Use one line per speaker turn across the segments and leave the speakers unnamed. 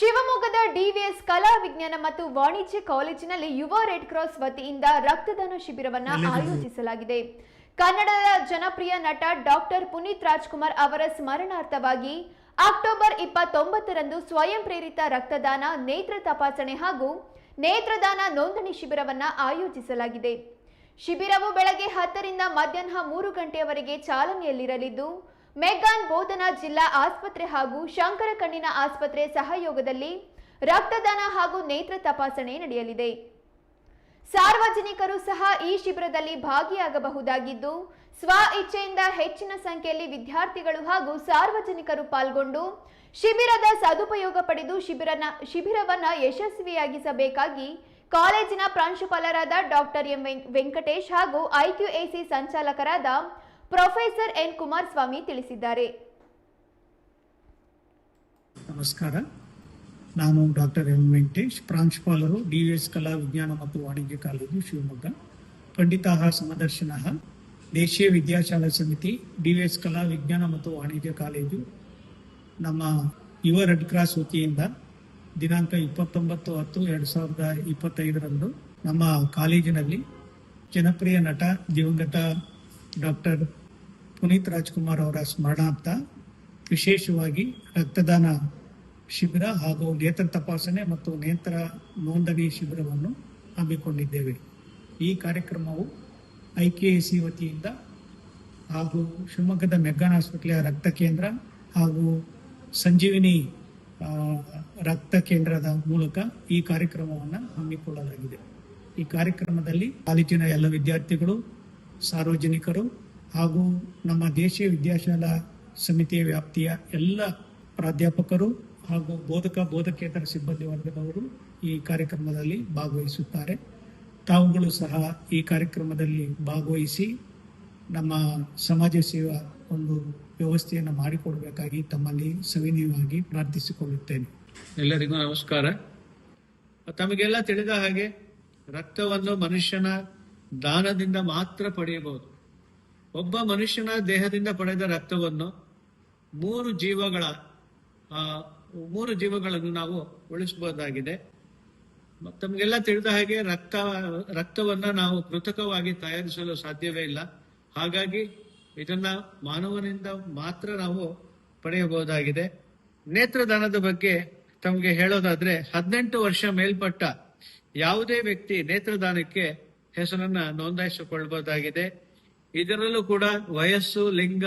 ಶಿವಮೊಗ್ಗದ ಡಿವಿಎಸ್ ಕಲಾ ವಿಜ್ಞಾನ ಮತ್ತು ವಾಣಿಜ್ಯ ಕಾಲೇಜಿನಲ್ಲಿ ಯುವ ರೆಡ್ ಕ್ರಾಸ್ ವತಿಯಿಂದ ರಕ್ತದಾನ ಶಿಬಿರವನ್ನು ಆಯೋಜಿಸಲಾಗಿದೆ. ಕನ್ನಡದ ಜನಪ್ರಿಯ ನಟ ಡಾಕ್ಟರ್ ಪುನೀತ್ ರಾಜ್ಕುಮಾರ್ ಅವರ ಸ್ಮರಣಾರ್ಥವಾಗಿ ಅಕ್ಟೋಬರ್ ಇಪ್ಪತ್ತೊಂಬತ್ತರಂದು ಸ್ವಯಂ ಪ್ರೇರಿತ ರಕ್ತದಾನ ನೇತ್ರ ತಪಾಸಣೆ ಹಾಗೂ ನೇತ್ರದಾನ ನೋಂದಣಿ ಶಿಬಿರವನ್ನು ಆಯೋಜಿಸಲಾಗಿದೆ. ಶಿಬಿರವು ಬೆಳಗ್ಗೆ ಹತ್ತರಿಂದ ಮಧ್ಯಾಹ್ನ ಮೂರು ಗಂಟೆಯವರೆಗೆ ಚಾಲನೆಯಲ್ಲಿರಲಿದ್ದು ಮೆಗ್ಗಾನ್ ಬೋಧನಾ ಜಿಲ್ಲಾ ಆಸ್ಪತ್ರೆ ಹಾಗೂ ಶಂಕರ ಕಣ್ಣಿನ ಆಸ್ಪತ್ರೆ ಸಹಯೋಗದಲ್ಲಿ ರಕ್ತದಾನ ಹಾಗೂ ನೇತ್ರ ತಪಾಸಣೆ ನಡೆಯಲಿದೆ. ಸಾರ್ವಜನಿಕರು ಸಹ ಈ ಶಿಬಿರದಲ್ಲಿ ಭಾಗಿಯಾಗಬಹುದಾಗಿದ್ದು, ಸ್ವ ಇಚ್ಛೆಯಿಂದ ಹೆಚ್ಚಿನ ಸಂಖ್ಯೆಯಲ್ಲಿ ವಿದ್ಯಾರ್ಥಿಗಳು ಹಾಗೂ ಸಾರ್ವಜನಿಕರು ಪಾಲ್ಗೊಂಡು ಶಿಬಿರದ ಸದುಪಯೋಗ ಪಡೆದು ಶಿಬಿರನ ಶಿಬಿರವನ್ನು ಯಶಸ್ವಿಯಾಗಿಸಬೇಕಾಗಿ ಕಾಲೇಜಿನ ಪ್ರಾಂಶುಪಾಲರಾದ ಡಾಕ್ಟರ್ ಎಂ ವೆಂಕಟೇಶ್ ಹಾಗೂ ಐಕ್ಯುಎಸಿ ಸಂಚಾಲಕರಾದ ಪ್ರೊಫೆಸರ್ ಎನ್ ಕುಮಾರಸ್ವಾಮಿ ತಿಳಿಸಿದ್ದಾರೆ.
ನಮಸ್ಕಾರ. ನಾನು ಡಾಕ್ಟರ್ ಎಂ ವೆಂಕಟೇಶ್, ಪ್ರಾಂಶುಪಾಲರು ಡಿ ಎಸ್ ಕಲಾ ವಿಜ್ಞಾನ ಮತ್ತು ವಾಣಿಜ್ಯ ಕಾಲೇಜು ಶಿವಮೊಗ್ಗ. ಪಂಡಿತಾಹ ಸಮದರ್ಶನ, ದೇಶೀಯ ವಿದ್ಯಾಶಾಲಾ ಸಮಿತಿ, ಡಿ ಎಸ್ ಕಲಾ ವಿಜ್ಞಾನ ಮತ್ತು ವಾಣಿಜ್ಯ ಕಾಲೇಜು. ನಮ್ಮ ಯುವ ರೆಡ್ ಕ್ರಾಸ್ ವತಿಯಿಂದ ದಿನಾಂಕ ಇಪ್ಪತ್ತೊಂಬತ್ತು ಹತ್ತು ಎರಡು ಸಾವಿರದ ಇಪ್ಪತ್ತೈದರಂದು ನಮ್ಮ ಕಾಲೇಜಿನಲ್ಲಿ ಜನಪ್ರಿಯ ನಟ ದಿವಂಗತ ಡಾಕ್ಟರ್ ಪುನೀತ್ ರಾಜ್ಕುಮಾರ್ ಅವರ ಸ್ಮರಣಾರ್ಥ ವಿಶೇಷವಾಗಿ ರಕ್ತದಾನ ಶಿಬಿರ ಹಾಗೂ ನೇತ್ರ ತಪಾಸಣೆ ಮತ್ತು ನೇತ್ರ ನೋಂದಣಿ ಶಿಬಿರವನ್ನು ಹಮ್ಮಿಕೊಂಡಿದ್ದೇವೆ. ಈ ಕಾರ್ಯಕ್ರಮವು ಐ ಕೆ ಎ ಸಿ ವತಿಯಿಂದ ಹಾಗೂ ಶಿವಮೊಗ್ಗದ ಮೆಗ್ಗಾನ್ ಆಸ್ಪತ್ರೆಯ ರಕ್ತ ಕೇಂದ್ರ ಹಾಗೂ ಸಂಜೀವಿನಿ ರಕ್ತ ಕೇಂದ್ರದ ಮೂಲಕ ಈ ಕಾರ್ಯಕ್ರಮವನ್ನು ಹಮ್ಮಿಕೊಳ್ಳಲಾಗಿದೆ. ಈ ಕಾರ್ಯಕ್ರಮದಲ್ಲಿ ಕಾಲೇಜಿನ ಎಲ್ಲ ವಿದ್ಯಾರ್ಥಿಗಳು, ಸಾರ್ವಜನಿಕರು ಹಾಗೂ ನಮ್ಮ ದೇಶೀಯ ವಿದ್ಯಾಶಾಲಾ ಸಮಿತಿಯ ವ್ಯಾಪ್ತಿಯ ಎಲ್ಲ ಪ್ರಾಧ್ಯಾಪಕರು ಹಾಗೂ ಬೋಧಕ, ಬೋಧಕೇತರ ಸಿಬ್ಬಂದಿ ವರ್ಗದವರು ಈ ಕಾರ್ಯಕ್ರಮದಲ್ಲಿ ಭಾಗವಹಿಸುತ್ತಾರೆ. ತಾವುಗಳು ಸಹ ಈ ಕಾರ್ಯಕ್ರಮದಲ್ಲಿ ಭಾಗವಹಿಸಿ ನಮ್ಮ ಸಮಾಜ ಸೇವಾ ಒಂದು ವ್ಯವಸ್ಥೆಯನ್ನು ಮಾಡಿಕೊಡಬೇಕಾಗಿ ತಮ್ಮಲ್ಲಿ ಸವಿನಯವಾಗಿ ಪ್ರಾರ್ಥಿಸಿಕೊಳ್ಳುತ್ತೇನೆ.
ಎಲ್ಲರಿಗೂ ನಮಸ್ಕಾರ. ತಮಗೆಲ್ಲ ತಿಳಿದ ಹಾಗೆ ರಕ್ತವನ್ನು ಮನುಷ್ಯನ ದಾನದಿಂದ ಮಾತ್ರ ಪಡೆಯಬಹುದು. ಒಬ್ಬ ಮನುಷ್ಯನ ದೇಹದಿಂದ ಪಡೆದ ರಕ್ತವನ್ನು ಮೂರು ಜೀವಗಳ ಮೂರು ಜೀವಗಳನ್ನು ನಾವು ಉಳಿಸಬಹುದಾಗಿದೆ. ತಮಗೆಲ್ಲ ತಿಳಿದ ಹಾಗೆ ರಕ್ತ, ರಕ್ತವನ್ನ ನಾವು ಕೃತಕವಾಗಿ ತಯಾರಿಸಲು ಸಾಧ್ಯವೇ ಇಲ್ಲ. ಹಾಗಾಗಿ ಇದನ್ನ ಮಾನವನಿಂದ ಮಾತ್ರ ನಾವು ಪಡೆಯಬಹುದಾಗಿದೆ. ನೇತ್ರದಾನದ ಬಗ್ಗೆ ತಮಗೆ ಹೇಳೋದಾದ್ರೆ ಹದಿನೆಂಟು ವರ್ಷ ಮೇಲ್ಪಟ್ಟ ಯಾವುದೇ ವ್ಯಕ್ತಿ ನೇತ್ರದಾನಕ್ಕೆ ಹೆಸರನ್ನ ನೋಂದಾಯಿಸಿಕೊಳ್ಳಬಹುದಾಗಿದೆ. ಇದರಲ್ಲೂ ಕೂಡ ವಯಸ್ಸು, ಲಿಂಗ,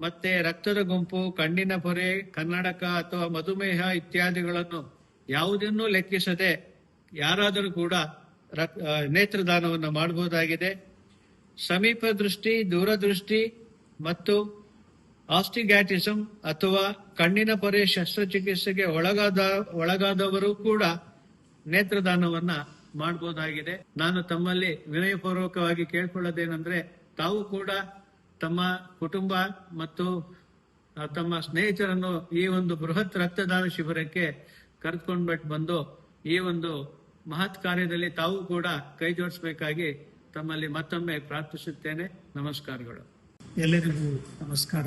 ಮತ್ತೆ ರಕ್ತದ ಗುಂಪು, ಕಣ್ಣಿನ ಪೊರೆ, ಕನ್ನಡಕ ಅಥವಾ ಮಧುಮೇಹ ಇತ್ಯಾದಿಗಳನ್ನು ಯಾವುದನ್ನೂ ಲೆಕ್ಕಿಸದೆ ಯಾರಾದರೂ ಕೂಡ ನೇತ್ರದಾನವನ್ನು ಮಾಡಬಹುದಾಗಿದೆ. ಸಮೀಪ ದೃಷ್ಟಿ ದೂರದೃಷ್ಟಿ ಮತ್ತು ಆಸ್ಟಿಗ್ಯಾಟಿಸಮ್ ಅಥವಾ ಕಣ್ಣಿನ ಪೊರೆ ಶಸ್ತ್ರಚಿಕಿತ್ಸೆಗೆ ಒಳಗಾದ ಒಳಗಾದವರು ಕೂಡ ನೇತ್ರದಾನವನ್ನ ಮಾಡಬಹುದಾಗಿದೆ ನಾನು ತಮ್ಮಲ್ಲಿ ವಿನಯಪೂರ್ವಕವಾಗಿ ಕೇಳ್ಕೊಳ್ಳೋದೇನೆಂದ್ರೆ, ತಾವು ಕೂಡ ತಮ್ಮ ಕುಟುಂಬ ಮತ್ತು ತಮ್ಮ ಸ್ನೇಹಿತರನ್ನು ಈ ಒಂದು ಬೃಹತ್ ರಕ್ತದಾನ ಶಿಬಿರಕ್ಕೆ ಕರೆದುಕೊಂಡ್ಬಿಟ್ಟು ಬಂದು, ಈ ಒಂದು ಮಹತ್ ಕಾರ್ಯದಲ್ಲಿ ತಾವು ಕೂಡ ಕೈ ಜೋಡಿಸಬೇಕಾಗಿ ತಮ್ಮಲ್ಲಿ ಮತ್ತೊಮ್ಮೆ ಪ್ರಾರ್ಥಿಸುತ್ತೇನೆ. ನಮಸ್ಕಾರಗಳು.
ಎಲ್ಲರಿಗೂ ನಮಸ್ಕಾರ.